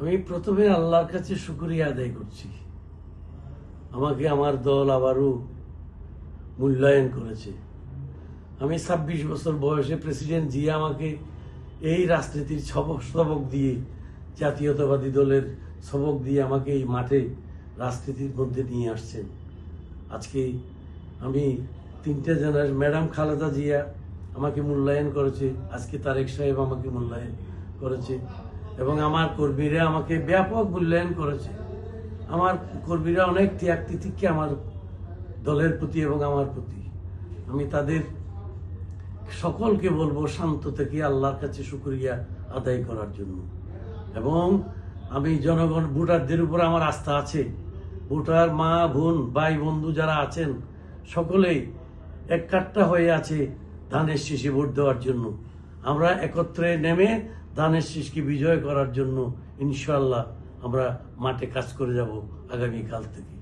আমি প্রথমে আল্লাহর কাছে শুক্রিয়া আদায় করছি। আমাকে আমার দল আবারও মূল্যায়ন করেছে। আমি ছাব্বিশ বছর বয়সে প্রেসিডেন্ট জিয়া আমাকে এই রাজনীতির সবক সবক দিয়ে, জাতীয়তাবাদী দলের সবক দিয়ে আমাকে এই মাঠে রাজনীতির মধ্যে নিয়ে আসছেন। আজকে আমি তিনটে জনের ম্যাডাম খালেদা জিয়া আমাকে মূল্যায়ন করেছে। আজকে তারেক সাহেব আমাকে মূল্যায়ন করেছে। এবং আমার কর্মীরা আমাকে ব্যাপক মূল্যায়ন করেছে। আমার কর্মীরা অনেক ত্যাগ তিতিক্ষে আমার দলের প্রতি এবং আমার প্রতি। আমি তাদের সকলকে বলব শান্ত থেকে আল্লাহর কাছে শুক্রিয়া আদায় করার জন্য। এবং আমি জনগণ, ভোটারদের উপর আমার আস্থা আছে। ভোটার মা, বোন, ভাই, বন্ধু যারা আছেন, সকলেই এক কাট্টা হয়ে আছে ধানের শীষে ভোট দেওয়ার জন্য। আমরা একত্রে নেমে ধানের শীষকে বিজয় করার জন্য ইনশাল্লাহ আমরা মাঠে কাজ করে যাব আগামীকাল থেকে।